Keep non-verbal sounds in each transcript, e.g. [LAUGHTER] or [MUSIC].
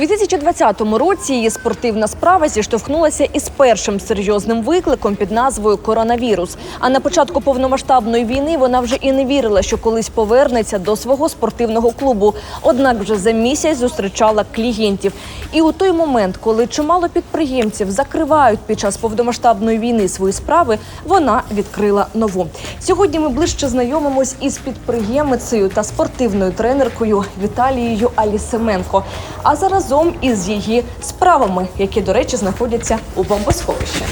У 2020 році її спортивна справа зіштовхнулася із першим серйозним викликом під назвою коронавірус. А на початку повномасштабної війни вона вже і не вірила, що колись повернеться до свого спортивного клубу. Однак вже за місяць зустрічала клієнтів. І у той момент, коли чимало підприємців закривають під час повномасштабної війни свої справи, вона відкрила нову. Сьогодні ми ближче знайомимось із підприємицею та спортивною тренеркою Віталією Алісеменко. А заразом із її справами, які, до речі, знаходяться у бомбосховищі.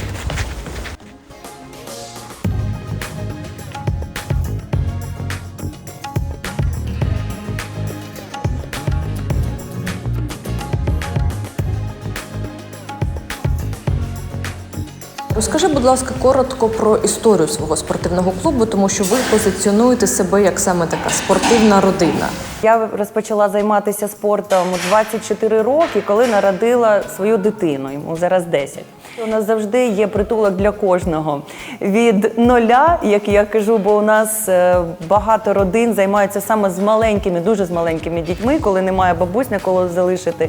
Розкажи, будь ласка, коротко про історію свого спортивного клубу, тому що ви позиціонуєте себе як саме така спортивна родина. Я розпочала займатися спортом у 24 роки, коли народила свою дитину. Йому зараз 10. У нас завжди є притулок для кожного. Від нуля, як я кажу, бо у нас е, багато родин займаються саме з маленькими, дуже з маленькими дітьми, коли немає бабусь на кого залишити.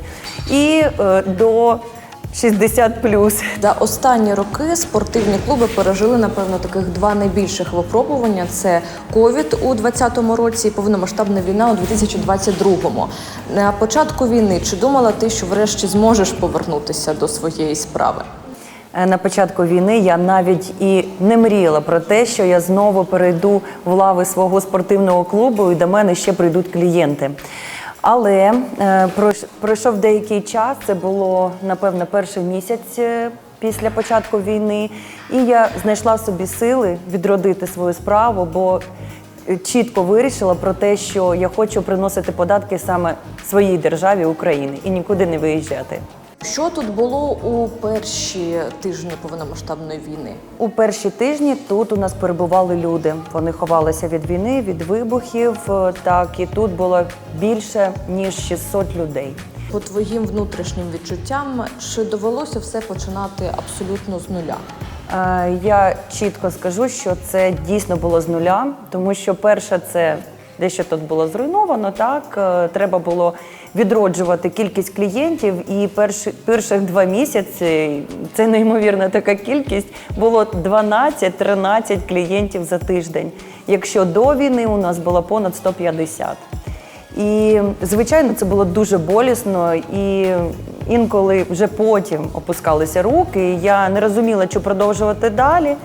І е, до 60 плюс. За останні роки спортивні клуби пережили напевно таких два найбільших випробування: це ковід у 2020 році і повномасштабна війна у 2022. На початку війни чи думала ти, що врешті зможеш повернутися до своєї справи? Е, На початку війни я навіть і не мріяла про те, що я знову перейду в лави свого спортивного клубу і до мене ще прийдуть клієнти. Але е, пройшов деякий час, це було напевно перший місяць е, після початку війни, і я знайшла в собі сили відродити свою справу, бо чітко вирішила про те, що я хочу приносити податки саме своїй державі України і нікуди не виїжджати. Що тут було у перші тижні повномасштабної війни? У перші тижні тут у нас перебували люди. Вони ховалися від війни, від вибухів. е, Так і тут було більше ніж 600 людей. По твоїм внутрішнім відчуттям, чи довелося все починати абсолютно з нуля? Е, Я чітко скажу, що це дійсно було з нуля, тому що перше, це дещо тут було зруйновано. Так Е, треба було відроджувати кількість клієнтів, і перші перших два місяці це неймовірна така кількість. Було 12-13 клієнтів за тиждень. Якщо до війни у нас було понад 150. І звичайно, це було дуже болісно, і інколи вже потім опускалися руки. і Я не розуміла, чи продовжувати далі.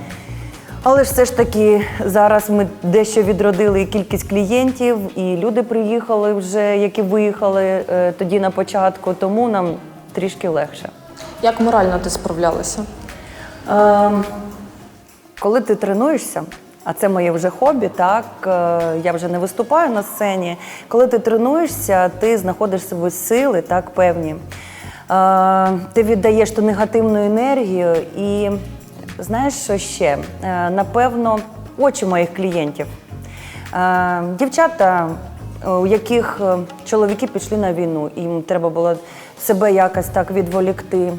Але ж все ж таки зараз ми дещо відродили і кількість клієнтів, і люди приїхали вже, які виїхали е, тоді на початку, тому нам трішки легше. Як морально ти справлялася? Ем, коли ти тренуєшся, а це моє вже хобі, так е, я вже не виступаю на сцені. Коли ти тренуєшся, ти знаходиш собі сили, так певні. Е, Ти віддаєш ту негативну енергію і знаєш, що ще? Е, Напевно, очі моїх клієнтів. Е, Дівчата, е, у яких чоловіки пішли на війну, їм треба було себе якось так відволікти.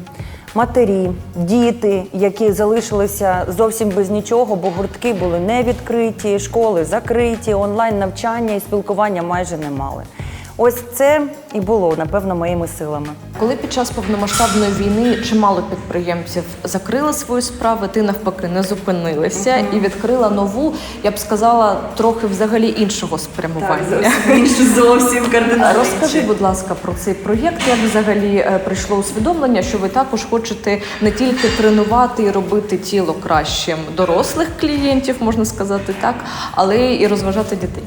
Матері, діти, які залишилися зовсім без нічого, бо гуртки були не відкриті, школи закриті, онлайн навчання і спілкування майже не мали. Ось це і було напевно моїми силами. Коли під час повномасштабної війни чимало підприємців закрили свої справи, ти навпаки не зупинилася і відкрила нову, я б сказала, трохи взагалі іншого спрямування. інше [LAUGHS] зовсім кардинально. Розкажи, будь ласка, про цей проєкт. Як взагалі е, прийшло усвідомлення, що ви також хочете не тільки тренувати і робити тіло кращим дорослих клієнтів, можна сказати так, але і розважати дітей.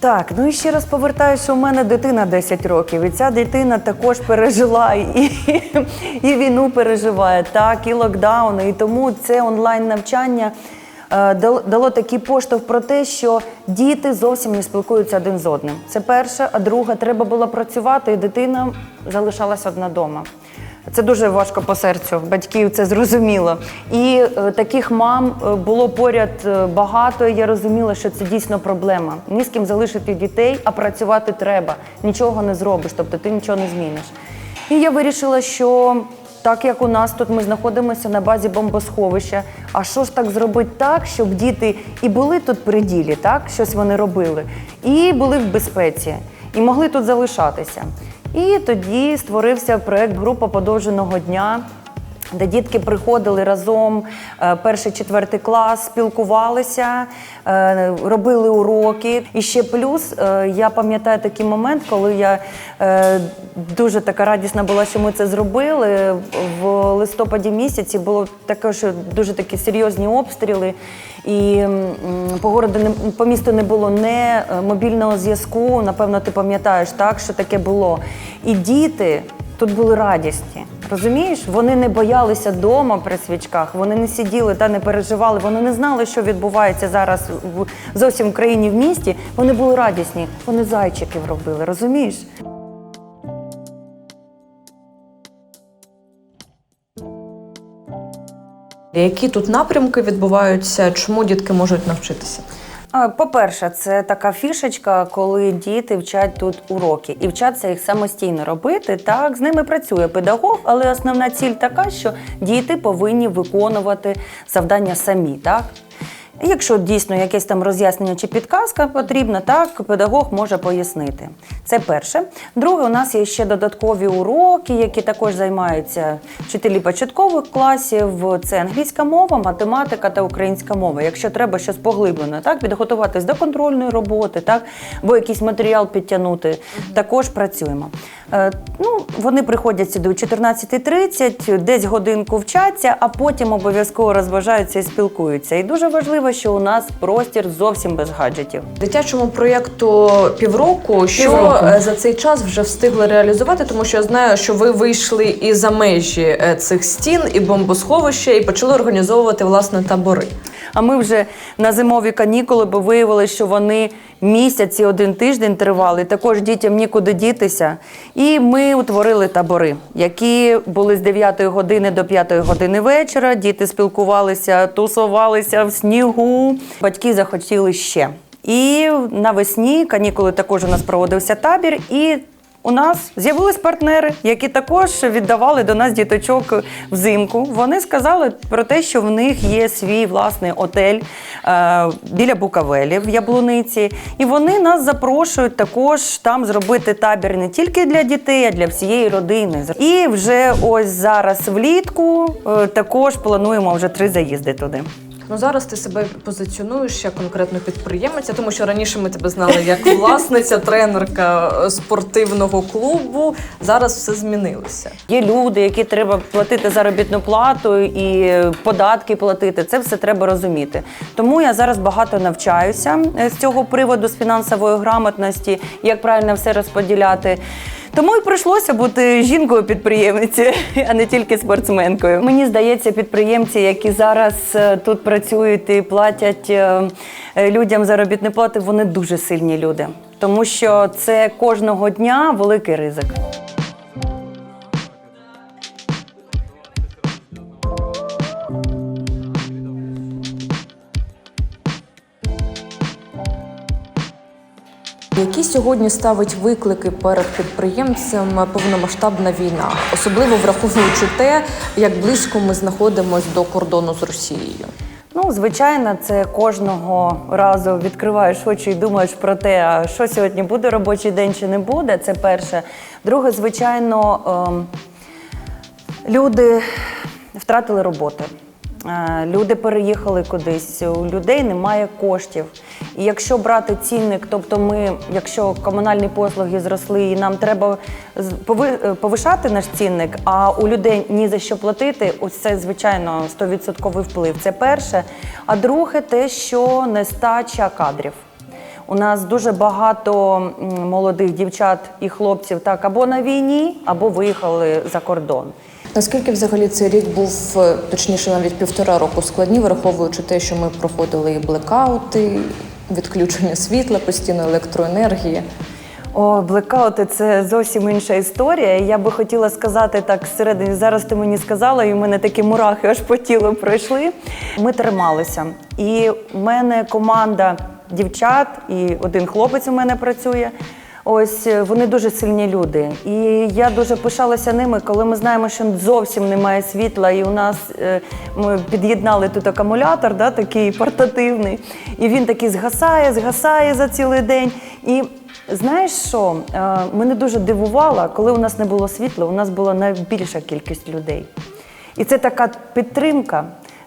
Так, ну і ще раз повертаю, що у мене дитина 10 років, і ця дитина також пережила і, і війну переживає, так, і локдауни. І тому це онлайн навчання е, дало, такий поштовх про те, що діти зовсім не спілкуються один з одним. Це перше, а друге, треба було працювати, і дитина залишалась одна дома. Це дуже важко по серцю. Батьків це зрозуміло. І е, таких мам е, було поряд е, багато. і Я розуміла, що це дійсно проблема. Ні з ким залишити дітей, а працювати треба. Нічого не зробиш, тобто ти нічого не зміниш. І я вирішила, що так як у нас тут ми знаходимося на базі бомбосховища, а що ж так зробити так, щоб діти і були тут при ділі, так щось вони робили, і були в безпеці, і могли тут залишатися. І тоді створився проект Група подовженого дня. Де дітки приходили разом, е, перший, четвертий клас, спілкувалися, е, робили уроки. І ще плюс, е, я пам'ятаю такий момент, коли я дуже така радісна була, що ми це зробили. В листопаді місяці було таке, що дуже такі серйозні обстріли. І по городу по місту не було не мобільного зв'язку. Напевно, ти пам'ятаєш так, що таке було. І діти тут були радісні. Розумієш, вони не боялися дома при свічках, вони не сиділи та не переживали, вони не знали, що відбувається зараз в зовсім в країні в місті. Вони були радісні, вони зайчиків робили, розумієш? Які тут напрямки відбуваються? Чому дітки можуть навчитися? По-перше, це така фішечка, коли діти вчать тут уроки і вчаться їх самостійно робити. Так, з ними працює педагог, але основна ціль така, що діти повинні виконувати завдання самі. Так? Якщо дійсно якесь там роз'яснення чи підказка потрібна, так педагог може пояснити. Це перше. Друге, у нас є ще додаткові уроки, які також займаються вчителі початкових класів. Це англійська мова, математика та українська мова. Якщо треба щось поглиблено, так підготуватись до контрольної роботи, так або якийсь матеріал підтягнути, також працюємо. Е, ну, вони приходять сюди о 14.30, десь годинку вчаться, а потім обов'язково розважаються і спілкуються. І дуже важливо, що у нас простір зовсім без гаджетів. Дитячому проєкту півроку, що Півроку. е, за цей час вже встигли реалізувати, тому що я знаю, що ви вийшли і за межі е, цих стін, і бомбосховища, і почали організовувати власне табори. А ми вже на зимові канікули, бо виявилося, що вони місяць і один тиждень тривали. Також дітям нікуди дітися. І ми утворили табори, які були з 9 години до 5 години вечора. Діти спілкувалися, тусувалися в снігу. Батьки захотіли ще. І навесні канікули також у нас проводився табір. І у нас з'явились партнери, які також віддавали до нас діточок взимку. Вони сказали про те, що в них є свій власний отель е, біля Букавелі в Яблуниці. І вони нас запрошують також там зробити табір не тільки для дітей, а для всієї родини. І вже ось зараз влітку е, також плануємо вже три заїзди туди. Ну зараз ти себе позиціонуєш як конкретно підприємиця, тому що раніше ми тебе знали як власниця, тренерка е, спортивного клубу. Зараз все змінилося. Є люди, які треба платити заробітну плату і податки платити. Це все треба розуміти. Тому я зараз багато навчаюся е, з цього приводу з фінансової грамотності, як правильно все розподіляти. Тому і прийшлося бути жінкою підприємниці, а не тільки спортсменкою. Мені здається, підприємці, які зараз е, тут працюють і платять е, е, людям заробітні плати, вони дуже сильні люди, тому що це кожного дня великий ризик. Які сьогодні ставить виклики перед підприємцем повномасштабна війна, особливо враховуючи те, як близько ми знаходимося до кордону з Росією. Ну, звичайно, це кожного разу відкриваєш очі і думаєш про те, а що сьогодні буде робочий день чи не буде. Це перше. Друге, звичайно, ем, люди втратили роботи. Е, Люди переїхали кудись, у людей немає коштів. І якщо брати цінник, тобто ми, якщо комунальні послуги зросли, і нам треба е, повишати наш цінник, а у людей ні за що платити, ось це звичайно 100% вплив. Це перше. А друге, те, що нестача кадрів. У нас дуже багато молодих дівчат і хлопців так або на війні, або виїхали за кордон. Наскільки взагалі цей рік був, е, точніше, навіть півтора року складні, враховуючи те, що ми проходили і блекаути, відключення світла, постійно електроенергії. О, блекаути це зовсім інша історія. Я би хотіла сказати так всередині. Зараз ти мені сказала, і в мене такі мурахи аж по тілу пройшли. Ми трималися. І в мене команда дівчат, і один хлопець у мене працює. Ось е, вони дуже сильні люди. І я дуже пишалася ними, коли ми знаємо, що зовсім немає світла, і у нас е, ми під'єднали тут акумулятор, да, такий портативний, і він такий згасає, згасає за цілий день. І Знаєш що? Е, Мене дуже дивувало, коли у нас не було світла, у нас була найбільша кількість людей. І це така підтримка.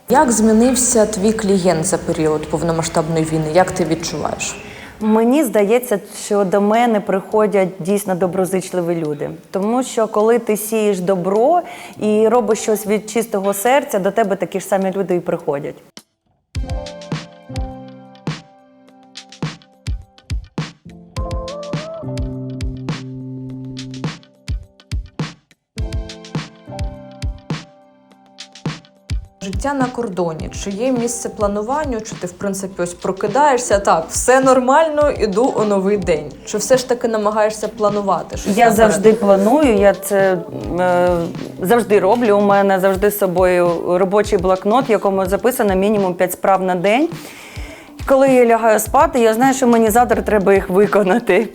Як змінився твій клієнт за період повномасштабної війни? Як ти відчуваєш? Мені здається, що до мене приходять дійсно доброзичливі люди. Тому що коли ти сієш добро і робиш щось від чистого серця, до тебе такі ж самі люди і приходять. Життя на кордоні. Чи є місце плануванню? Чи ти в принципі ось прокидаєшся? Так, все нормально, іду у новий день. Чи все ж таки намагаєшся планувати? щось Я наперед? завжди планую, я це е, завжди роблю. У мене завжди з собою робочий блокнот, в якому записано мінімум 5 справ на день. Коли я лягаю спати, я знаю, що мені завтра треба їх виконати.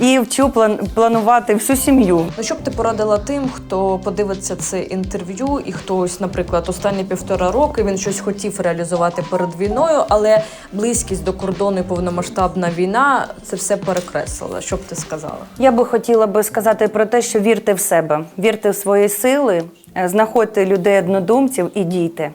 І вчу план- планувати всю сім'ю. Ну, що б ти порадила тим, хто подивиться це інтерв'ю, і хто ось, наприклад, останні півтора роки він щось хотів реалізувати перед війною, але близькість до кордону і повномасштабна війна це все перекреслила. Що б ти сказала? Я би хотіла би сказати про те, що вірте в себе, вірте в свої сили, е, знаходьте людей однодумців і дійте.